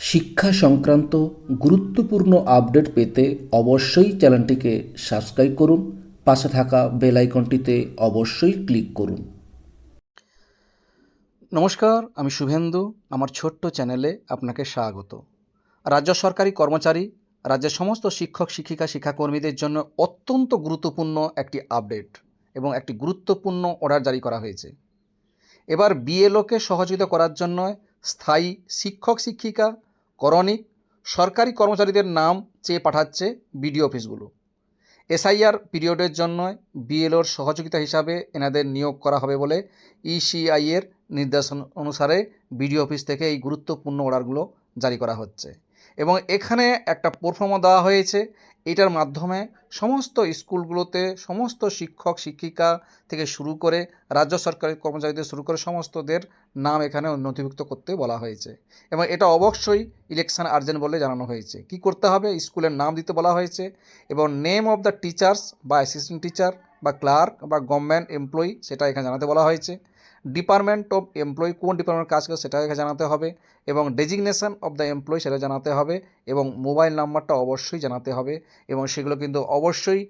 শিক্ষা সংক্রান্ত গুরুত্বপূর্ণ আপডেট পেতে অবশ্যই চ্যানেলটিকে সাবস্ক্রাইব করুন, পাশে থাকা বেল আইকনটিতে অবশ্যই ক্লিক করুন। নমস্কার, আমি শুভেন্দু, আমার ছোট্ট চ্যানেলে আপনাকে স্বাগত। রাজ্য সরকারি কর্মচারী, রাজ্যের সমস্ত শিক্ষক, শিক্ষিকা, শিক্ষাকর্মীদের জন্য অত্যন্ত গুরুত্বপূর্ণ একটি আপডেট এবং একটি গুরুত্বপূর্ণ অর্ডার জারি করা হয়েছে। এবার বিএলওকে সহযোগিতা করার জন্য স্থায়ী শিক্ষক, শিক্ষিকা করণিক সরকারি কর্মচারীদের নাম চেয়ে পাঠাচ্ছে বিডিও অফিসগুলো। এসআইআর পিরিয়ডের জন্য বিএলওর সহযোগিতা হিসাবে এনাদের নিয়োগ করা হবে বলে ইসিআইয়ের নির্দেশন অনুসারে বিডিও অফিস থেকে এই গুরুত্বপূর্ণ অর্ডারগুলো জারি করা হচ্ছে। এবং এখানে একটা পরফর্মা দেওয়া হয়েছে। এটার মাধ্যমে সমস্ত স্কুলগুলোতে সমস্ত শিক্ষক, শিক্ষিকা থেকে শুরু করে রাজ্য সরকারের কর্মচারীদের শুরু করে সমস্তদের নাম এখানে নথিভুক্ত করতে বলা হয়েছে। এবং এটা অবশ্যই ইলেকশন আর্জেন্ট বলে জানানো হয়েছে। কি করতে হবে? স্কুলের নাম দিতে বলা হয়েছে এবং নেম অফ দ্য টিচার্স বা অ্যাসিস্ট্যান্ট টিচার বা ক্লার্ক বা গভর্নমেন্ট এমপ্লয়ি সেটা এখানে জানাতে বলা হয়েছে। ডিপার্টমেন্ট অফ এমপ্লয়ি কোন ডিপার্টমেন্ট কাজ করে সেটা জানাতে হবে এবং ডেজিগনেশন অফ দ্য এমপ্লয়ি সেটা জানাতে হবে এবং মোবাইল নাম্বারটা অবশ্যই জানাতে হবে এবং সেগুলো কিন্তু অবশ্যই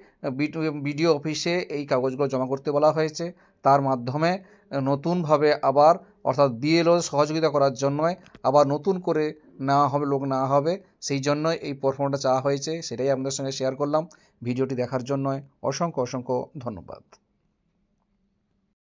বিডিও অফিসে এই কাগজগুলো জমা করতে বলা হয়েছে। তার মাধ্যমে নতুনভাবে আবার অর্থাৎ বিএলও সহযোগিতা করার জন্য আবার নতুন করে নেওয়া হবে, লোক নেওয়া হবে, সেই জন্যই এই পরফর্মটা চাওয়া হয়েছে। সেটাই আপনাদের সঙ্গে শেয়ার করলাম। ভিডিওটি দেখার জন্য অসংখ্য অসংখ্য ধন্যবাদ।